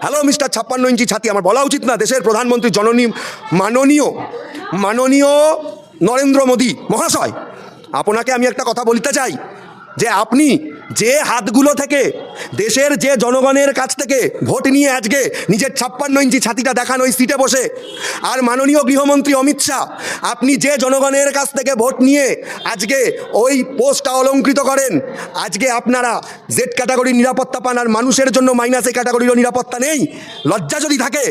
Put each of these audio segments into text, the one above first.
Hello mister ছাপ্পান্ন ইঞ্চি ছাতি আমার বলা উচিত না দেশের প্রধানমন্ত্রী জননী মাননীয় মাননীয় নরেন্দ্র মোদী মহাশয়, আপনাকে আমি একটা কথা বলতে চাই যে আপনি যে হাতগুলো থেকে দেশের যে জনগণের কাছ থেকে ভোট নিয়ে আজকে নিজের ছাপ্পান্ন ইঞ্চি ছাতিটা দেখান ওই সিটে বসে, আর মাননীয় গৃহমন্ত্রী অমিত শাহ, আপনি যে জনগণের কাছ থেকে ভোট নিয়ে আজকে ওই পোস্টটা অলঙ্কৃত করেন, আজকে আপনারা জেড ক্যাটাগরির নিরাপত্তা পান আর মানুষের জন্য মাইনাস এ ক্যাটাগরিরও নিরাপত্তা নেই, লজ্জা যদি থাকে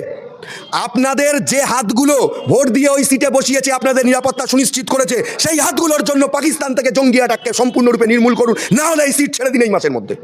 আপনাদের যে হাতগুলো ভোট দিয়ে ওই সিটে বসিয়েছে, আপনাদের নিরাপত্তা সুনিশ্চিত করেছে, সেই হাতগুলোর জন্য পাকিস্তান থেকে জঙ্গি অ্যাটাককে সম্পূর্ণরূপে নির্মূল করুন। না হলে এই সিট ছেড়ে দিন এই মাসের মধ্যে।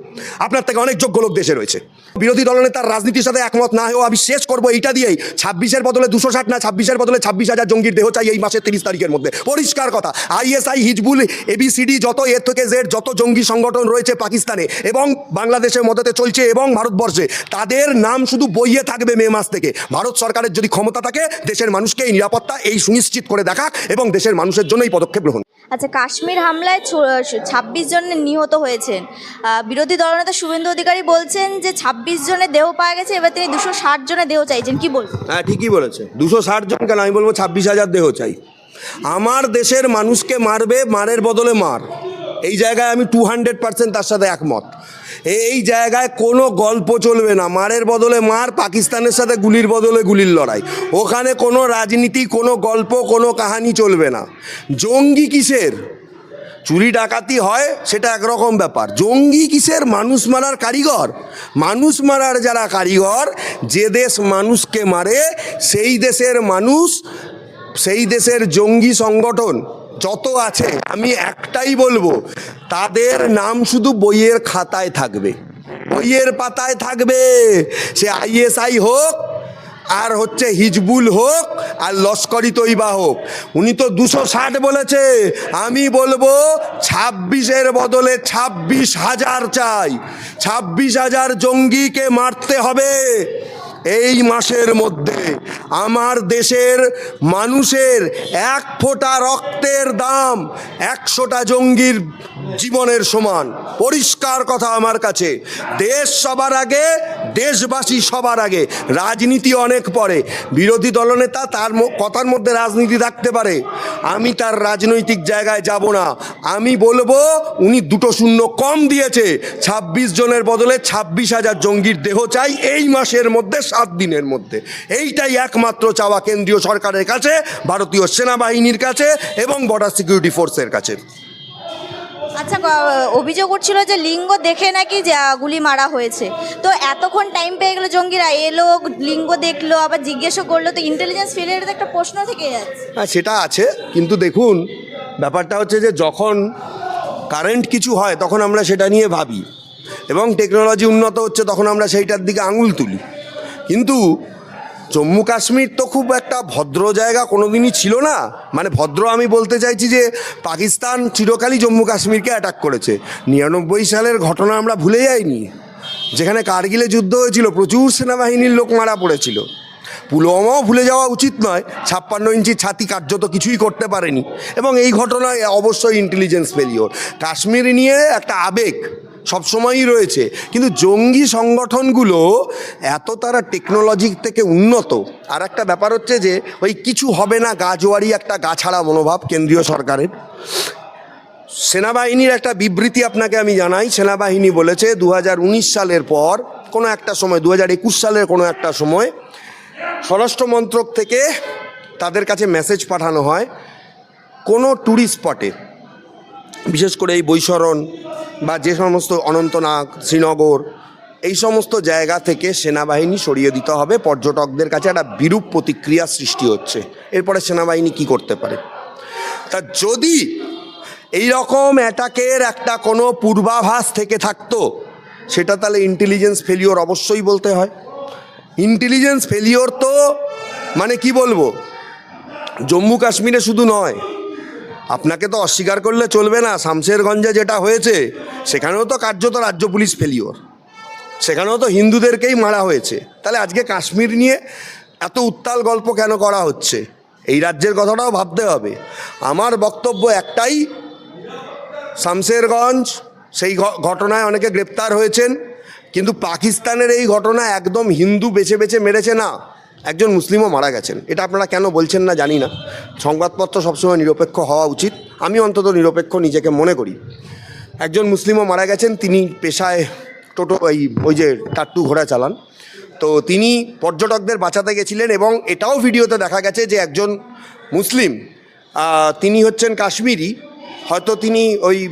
আপনার থেকে অনেক যোগ্য লোক দেশে রয়েছে। বিরোধী দলনেতার রাজনীতির সাথে একমত না হয়েও আমি শেষ করব এইটা দিয়েই। ছাব্বিশের বদলে দুশো ষাট না, ছাব্বিশের বদলে ছাব্বিশ হাজার জঙ্গির দেহ চাই এই মাসের তিরিশ তারিখের মধ্যে। পরিষ্কার কথা, আইএসআই, হিজবুল, এবিসিডি, যত এর থেকে জেড, যত জঙ্গি সংগঠন রয়েছে পাকিস্তানে এবং বাংলাদেশের মধ্যে চলছে এবং ভারতবর্ষে, তাদের নাম শুধু বইয়ে থাকবে মে মাস থেকে। ভারত সরকারের যদি ক্ষমতা থাকে দেশের মানুষকে এই নিরাপত্তা এই সুনিশ্চিত করে দেখা এবং দেশের মানুষের জন্য এই পদক্ষেপ গ্রহণ আচ্ছা কাশ্মীর হামলায় ছাব্বিশ জন নিহত হয়েছেন। বিরোধী দলনেতা শুভেন্দু অধিকারী বলছেন যে ছাব্বিশ জনের দেহ পাওয়া গেছে এবার তিনি দুশো ষাট জনের দেহ চাইছেন। কি বলবেন? হ্যাঁ ঠিকই বলেছে। দুশো ষাট জন কেন? আমি বলব ছাব্বিশ হাজার দেহ চাই। আমার দেশের মানুষকে মারবে মারের বদলে মার। এই জায়গায় আমি টু হান্ড্রেড পার্সেন্ট তার সাথে একমত। এই জায়গায় কোনো গল্প চলবে না। মারের বদলে মার, পাকিস্তানের সাথে গুলির বদলে গুলির লড়াই। ওখানে কোনো রাজনীতি, কোনো গল্প, কোনো কাহানি চলবে না। জঙ্গি কিসের? চুরি ডাকাতি হয়, সেটা একরকম ব্যাপার। জঙ্গি কিসের? মানুষ মারার কারিগর। মানুষ মারার যারা কারিগর, যে দেশ মানুষকে মারে, সেই দেশের মানুষ, সেই দেশের জঙ্গি সংগঠন, যত আছে, আমি একটাই বলব তাদের নাম শুধু বইয়ের খাতায় থাকবে। বইয়ের পাতায় থাকবে। সে আইএসআই হোক, আর হচ্ছে হিজবুল হোক, আর লস্করি তৈবা হোক। উনি তো দুশো ষাট বলেছে। আমি বলব ছাব্বিশের বদলে ছাব্বিশ হাজার চাই। ছাব্বিশ হাজার জঙ্গিকে মারতে হবে। এই মাসের মধ্যে আমার দেশের মানুষের এক ফোঁটা রক্তের দাম একশোটা জঙ্গির জীবনের সমান। পরিষ্কার কথা আমার কাছে। দেশ সবার আগে, দেশবাসী সবার আগে। রাজনীতি অনেক পরে। বিরোধী দলনেতা তার কথার মধ্যে রাজনীতি থাকতে পারে। আমি তার রাজনৈতিক জায়গায় যাব না। আমি বলব, উনি দুটো শূন্য কম দিয়েছে। ছাব্বিশ জনের বদলে ছাব্বিশ হাজার জঙ্গির দেহ চাই। এই মাসের মধ্যে সাত দিনের মধ্যে। এইটাই একমাত্র চাওয়া কেন্দ্রীয় সরকারের কাছে ভারতীয় সেনাবাহিনীর কাছে এবং বর্ডার সিকিউরিটি ফোর্সের কাছে। আচ্ছা অভিযোগ উঠছিল যে লিঙ্গ দেখে নাকি যে গুলি মারা হয়েছে। তো এতক্ষণ টাইম পেয়ে গেলো জঙ্গিরা এলো লিঙ্গ দেখল আবার জিজ্ঞেসও করল তো ইন্টেলিজেন্স ফেলের একটা প্রশ্ন থেকে যাচ্ছে। হ্যাঁ সেটা আছে কিন্তু দেখুন ব্যাপারটা হচ্ছে যে যখন কারেন্ট কিছু হয় তখন আমরা সেটা নিয়ে ভাবি। এবং টেকনোলজি উন্নত হচ্ছে তখন আমরা সেইটার দিকে আঙুল তুলি। কিন্তু জম্মু কাশ্মীর তো খুব একটা ভদ্র জায়গা কোনোদিনই ছিল না। মানে ভদ্র আমি বলতে চাইছি যে পাকিস্তান চিরকালই জম্মু কাশ্মীরকে অ্যাটাক করেছে। নিরানব্বই সালের ঘটনা আমরা ভুলে যাইনি। যেখানে কার্গিলে যুদ্ধ হয়েছিল, প্রচুর সেনাবাহিনীর লোক মারা পড়েছিল। পুলওয়ামাও ভুলে যাওয়া উচিত নয়, ছাপ্পান্ন ইঞ্চি ছাতি কার্যত কিছুই করতে পারেনি। এবং এই ঘটনায় অবশ্যই ইন্টেলিজেন্স ফেলিওর কাশ্মীর নিয়ে একটা আবেগ। সবসময়ই রয়েছে। কিন্তু জঙ্গি সংগঠনগুলো এত তারা টেকনোলজি থেকে উন্নত। আর একটা ব্যাপার হচ্ছে যে, ওই কিছু হবে না, গাজোয়ারি একটা গাছাড়া মনোভাব কেন্দ্রীয় সরকারের। সেনাবাহিনীর একটা বিবৃতি আপনাকে আমি জানাই। সেনাবাহিনী বলেছে দু হাজার উনিশ সালের পর, কোনো একটা সময় দু হাজার একুশ সালের কোনো একটা সময়, স্বরাষ্ট্র মন্ত্রক থেকে তাদের কাছে মেসেজ পাঠানো হয় কোনো ট্যুরিস্ট স্পটে বিশেষ করে এই বৈশরণ বা যে সমস্ত অনন্তনাগ, শ্রীনগর, এই সমস্ত জায়গা থেকে সেনাবাহিনী সরিয়ে দিতে হবে। পর্যটকদের কাছে একটা বিরূপ প্রতিক্রিয়া সৃষ্টি হচ্ছে। এরপরে সেনাবাহিনী কি করতে পারে? তা যদি এই রকম অ্যাটাকের একটা কোনো পূর্বাভাস থেকে থাকতো, সেটা তাহলে ইন্টেলিজেন্স ফেলিওর অবশ্যই বলতে হয়। ইন্টেলিজেন্স ফেলিওর তো মানে কি বলব? জম্মু কাশ্মীরে শুধু নয় আপনাকে তো অস্বীকার করলে চলবে না, শামশেরগঞ্জে যেটা হয়েছে, সেখানেও তো কার্যত রাজ্য পুলিশ ফেলিওর সেখানেও তো হিন্দুদেরকেই মারা হয়েছে। তাহলে আজকে কাশ্মীর নিয়ে এত উত্তাল গল্প কেন করা হচ্ছে? এই রাজ্যের কথাটাও ভাবতে হবে। আমার বক্তব্য একটাই, শামশেরগঞ্জ, সেই ঘটনায় অনেকে গ্রেপ্তার হয়েছেন, কিন্তু পাকিস্তানের এই ঘটনা একদম হিন্দু বেছে বেছে মেরেছে না। একজন মুসলিমও মারা গেছেন। এটা আপনারা কেন বলছেন না জানি না। সংবাদপত্র সবসময় নিরপেক্ষ হওয়া উচিত। আমি অন্তত নিরপেক্ষ নিজেকে মনে করি। একজন মুসলিমও মারা গেছেন, তিনি পেশায় টোটো ওই ওই যে টাট্টু ঘোড়া চালান। তো তিনি পর্যটকদের বাঁচাতে গেছিলেন এবং এটাও ভিডিওতে দেখা গেছে যে একজন মুসলিম তিনি হচ্ছেন কাশ্মীরি। হয়তো তিনি ওই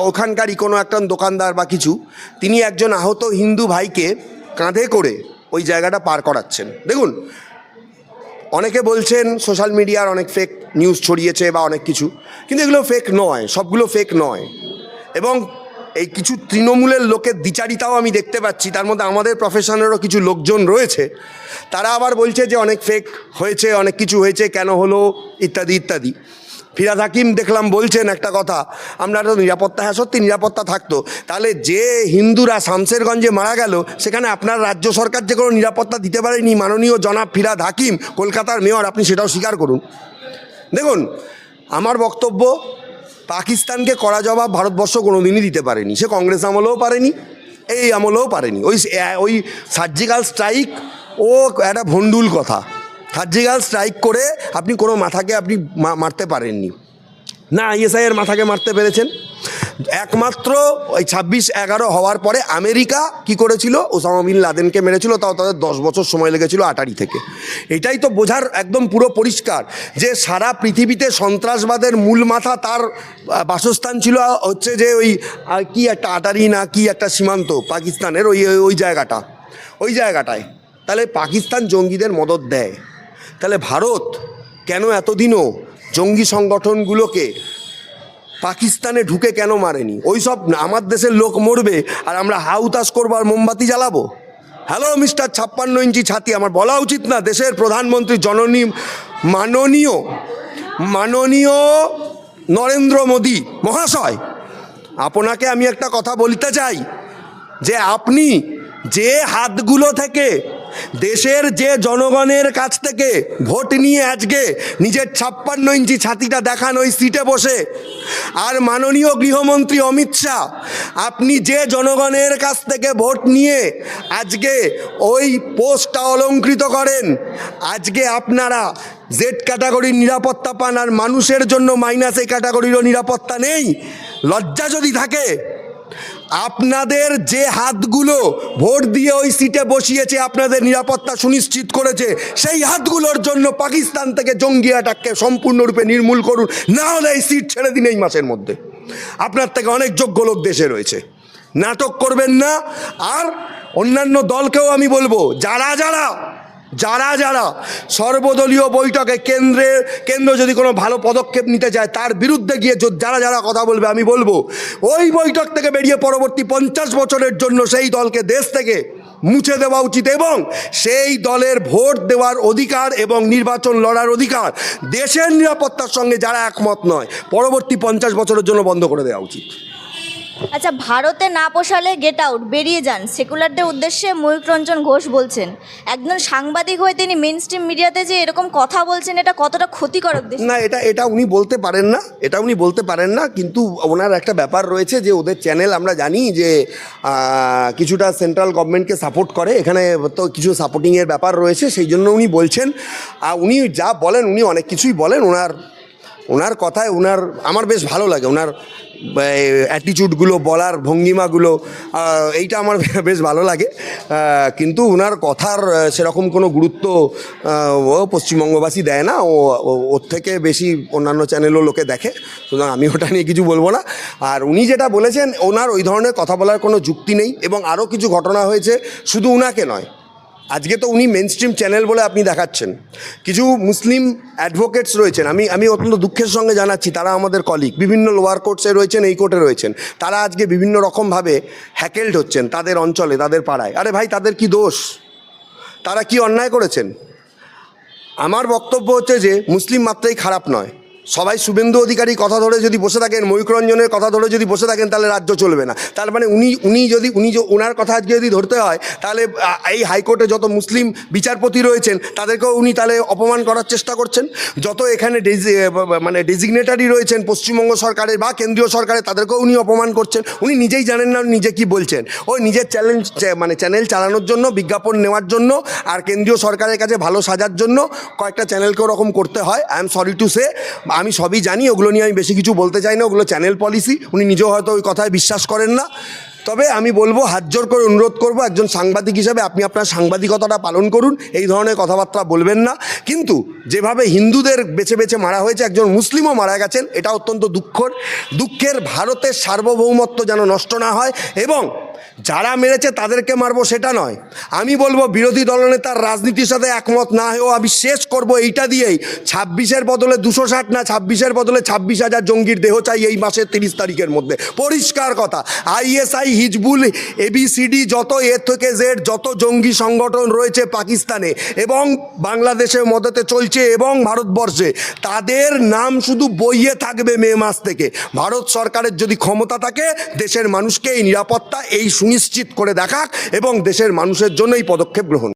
ওখানকারই কোনো একটা দোকানদার বা কিছু। তিনি একজন আহত হিন্দু ভাইকে কাঁধে করে ওই জায়গাটা পার করাচ্ছেন। দেখুন, অনেকে বলছেন সোশ্যাল মিডিয়ার অনেক ফেক নিউজ ছড়িয়েছে বা অনেক কিছু, কিন্তু এগুলো ফেক নয়, সবগুলো ফেক নয়। এবং এই কিছু তৃণমূলের লোকের দ্বিচারিতাও আমি দেখতে পাচ্ছি। তার মধ্যে আমাদের প্রফেশনেরও কিছু লোকজন রয়েছে। তারা আবার বলছে যে অনেক ফেক হয়েছে, অনেক কিছু হয়েছে, কেন হলো, ইত্যাদি ইত্যাদি। ফিরাদ হাকিম দেখলাম বলছেন একটা কথা, আমরা তো নিরাপত্তা হ্যাঁ সত্যি নিরাপত্তা থাকতো। তাহলে যে হিন্দুরা শামসেরগঞ্জে মারা গেল, সেখানে আপনার রাজ্য সরকার যে কোনো নিরাপত্তা দিতে পারেনি মাননীয় জনাব ফিরাদ হাকিম, কলকাতার মেয়র, আপনি সেটাও স্বীকার করুন। দেখুন, আমার বক্তব্য পাকিস্তানকে করা জবাব ভারতবর্ষ কোনো দিনই দিতে পারেনি। সে কংগ্রেস আমলেও পারেনি, এই আমলেও পারেনি। ওই ওই সার্জিক্যাল স্ট্রাইক, ও একটা ভণ্ডুল কথা। সার্জিক্যাল স্ট্রাইক করে আপনি কোনো মাথাকে আপনি মারতে পারেননি। না আইএসআইয়ের মাথাকে মারতে পেরেছেন। একমাত্র ওই ছাব্বিশ এগারো হওয়ার পরে আমেরিকা কি করেছিল? ওসামা বিন লাদেনকে মেরেছিল, তাও তাদের দশ বছর সময় লেগেছিল আটারি থেকে। এটাই তো বোঝার একদম পুরো পরিষ্কার যে সারা পৃথিবীতে সন্ত্রাসবাদের মূল মাথা তার বাসস্থান ছিল হচ্ছে যে ওই কি একটা আটারি না কি একটা সীমান্ত পাকিস্তানের ওই- ওই জায়গাটা। ওই জায়গাটায়। তাহলে পাকিস্তান জঙ্গিদের মদত দেয়। তাহলে ভারত কেন এতদিনও জঙ্গি সংগঠনগুলোকে পাকিস্তানে ঢুকে কেন মারেনি? ওই সব আমার দেশের লোক মরবে আর আমরা হাউতাস করব আর মোমবাতি জ্বালাবো? হ্যালো মিস্টার ছাপ্পান্ন ইঞ্চি ছাতি, আমার বলা উচিত না, দেশের প্রধানমন্ত্রী জননী, মাননীয় মাননীয় নরেন্দ্র মোদী, মহাশয়, আপনাকে আমি একটা কথা বলতে চাই, যে আপনি যে হাতগুলো থেকে দেশের যে জনগণের কাছ থেকে ভোট নিয়ে আজকে নিজের ছাপ্পান্ন ইঞ্চি ছাতিটা দেখান ওই সিটে বসে। আর মাননীয় গৃহমন্ত্রী অমিত শাহ, আপনি যে জনগণের কাছ থেকে ভোট নিয়ে আজকে ওই পোস্টটা অলঙ্কৃত করেন, আজকে আপনারা জেড ক্যাটাগরির নিরাপত্তা পান আর মানুষের জন্য মাইনাস এই ক্যাটাগরিরও নিরাপত্তা নেই। লজ্জা যদি থাকে আপনাদের যে হাতগুলো ভোট দিয়ে ওই সিটে বসিয়েছে, আপনাদের নিরাপত্তা সুনিশ্চিত করেছে, সেই হাতগুলোর জন্য পাকিস্তান থেকে জঙ্গি অ্যাটাককে সম্পূর্ণরূপে নির্মূল করুন। না হলে এই সিট ছেড়ে দিন এই মাসের মধ্যে। আপনার থেকে অনেক যোগ্য লোক দেশে রয়েছে। নাটক করবেন না। আর অন্যান্য দলকেও আমি বলব, যারা যারা যারা যারা সর্বদলীয় বৈঠকে কেন্দ্রের কেন্দ্র যদি কোনো ভালো পদক্ষেপ নিতে চায়, তার বিরুদ্ধে গিয়ে যারা যারা কথা বলবে, আমি বলব, ওই বৈঠক থেকে বেরিয়ে পরবর্তী পঞ্চাশ বছরের জন্য সেই দলকে দেশ থেকে মুছে দেওয়া উচিত এবং সেই দলের ভোট দেওয়ার অধিকার এবং নির্বাচন লড়ার অধিকার দেশের নিরাপত্তার সঙ্গে যারা একমত নয়, পরবর্তী পঞ্চাশ বছরের জন্য বন্ধ করে দেওয়া উচিত। আচ্ছা ভারতে না পোষালে গেট আউট বেরিয়ে যান। সেকুলারদের উদ্দেশ্যে ময়ূক রঞ্জন ঘোষ বলছেন। একজন সাংবাদিক হয়ে তিনি মেন স্ট্রিম মিডিয়াতে যে এরকম কথা বলছেন, এটা কতটা ক্ষতিকারক না, এটা এটা উনি বলতে পারেন না, এটা উনি বলতে পারেন না, কিন্তু ওনার একটা ব্যাপার রয়েছে যে ওদের চ্যানেল আমরা জানি যে কিছুটা সেন্ট্রাল গভর্নমেন্টকে সাপোর্ট করে। এখানে তো কিছু সাপোর্টিংয়ের ব্যাপার রয়েছে, সেই জন্য উনি বলছেন। আর উনি যা বলেন, উনি অনেক কিছুই বলেন। ওনার ওনার কথায় ওনার আমার বেশ ভালো লাগে ওনার অ্যাটিচিউডগুলো বলার, ভঙ্গিমাগুলো এইটা আমার বেশ ভালো লাগে। কিন্তু ওনার কথার সেরকম কোনো গুরুত্ব ও পশ্চিমবঙ্গবাসী দেয় না। ও ওর থেকে বেশি অন্যান্য চ্যানেলও লোকে দেখে। সুতরাং আমি ওটা নিয়ে কিছু বলব না। আর উনি যেটা বলেছেন, ওনার ওই ধরনের কথা বলার কোনো যুক্তি নেই। এবং আরও কিছু ঘটনা হয়েছে, শুধু উনাকে নয় আজকে তো উনি মেন স্ট্রিম চ্যানেল বলে আপনি দেখাচ্ছেন। কিছু মুসলিম অ্যাডভোকেটস রয়েছেন, আমি আমি অত্যন্ত দুঃখের সঙ্গে জানাচ্ছি, তারা আমাদের কলিগ বিভিন্ন লোয়ার কোর্টসে রয়েছেন, এই কোর্টে রয়েছেন। তারা আজকে বিভিন্ন রকমভাবে হ্যাকেলড হচ্ছেন তাদের অঞ্চলে, তাদের পাড়ায়। আরে ভাই, তাদের কি দোষ? তারা কি অন্যায় করেছেন? আমার বক্তব্য হচ্ছে যে, মুসলিম মাত্রাই খারাপ নয়। সবাই শুভেন্দু অধিকারী কথা ধরে যদি বসে থাকেন ময়ূক রঞ্জনের কথা ধরে যদি বসে থাকেন, তাহলে রাজ্য চলবে না। তার মানে উনি উনি যদি, উনি ওনার কথা আজকে যদি ধরতে হয়, তাহলে এই হাইকোর্টে যত মুসলিম বিচারপতি রয়েছেন, তাদেরকেও উনি তাহলে অপমান করার চেষ্টা করছেন। যত এখানে মানে ডেজিগনেটারি রয়েছেন পশ্চিমবঙ্গ সরকারের বা কেন্দ্রীয় সরকারের, তাদেরকেও উনি অপমান করছেন। উনি নিজেই জানেন না নিজে কি বলছেন। ওই নিজের চ্যালেঞ্জ মানে চ্যানেল চালানোর জন্য, বিজ্ঞাপন নেওয়ার জন্য, আর কেন্দ্রীয় সরকারের কাছে ভালো সাজার জন্য কয়েকটা চ্যানেলকে ওরকম করতে হয়। I am sorry to say আমি সবই জানি, ওগুলো নিয়ে আমি বেশি কিছু বলতে চাই না, ওগুলো চ্যানেল পলিসি উনি নিজেও হয়তো ওই কথায় বিশ্বাস করেন না। তবে আমি বলব, হাত জোর করে অনুরোধ করব একজন সাংবাদিক হিসাবে, আপনি আপনার সাংবাদিকতাটা পালন করুন, এই ধরনের কথাবার্তা বলবেন না। কিন্তু যেভাবে হিন্দুদের বেছে বেছে মারা হয়েছে, একজন মুসলিমও মারা গেছেন, এটা অত্যন্ত দুঃখর। দুঃখের ভারতের সার্বভৌমত্ব যেন নষ্ট না হয়, এবং যারা মেরেছে তাদেরকে মারবো সেটা নয়। আমি বলব, বিরোধী দলনেতার রাজনীতির সাথে একমত না হয়েও আমি শেষ করব এইটা দিয়েই। ছাব্বিশের বদলে দুশো ষাট না, ছাব্বিশের বদলে ছাব্বিশ হাজার জঙ্গির দেহ চাই এই মাসের তিরিশ তারিখের মধ্যে। পরিষ্কার কথা, আইএসআই হিজবুল এবিসিডি যত এ থেকে জেড, যত জঙ্গি সংগঠন রয়েছে পাকিস্তানে এবং বাংলাদেশের মদতে চলছে এবং ভারতবর্ষে, তাদের নাম শুধু বইয়ে থাকবে মে মাস থেকে। ভারত সরকারের যদি ক্ষমতা থাকে, দেশের মানুষকে এই নিরাপত্তা এই সুনিশ্চিত করে দেখাক এবং দেশের মানুষের জন্য এই পদক্ষেপ গ্রহণ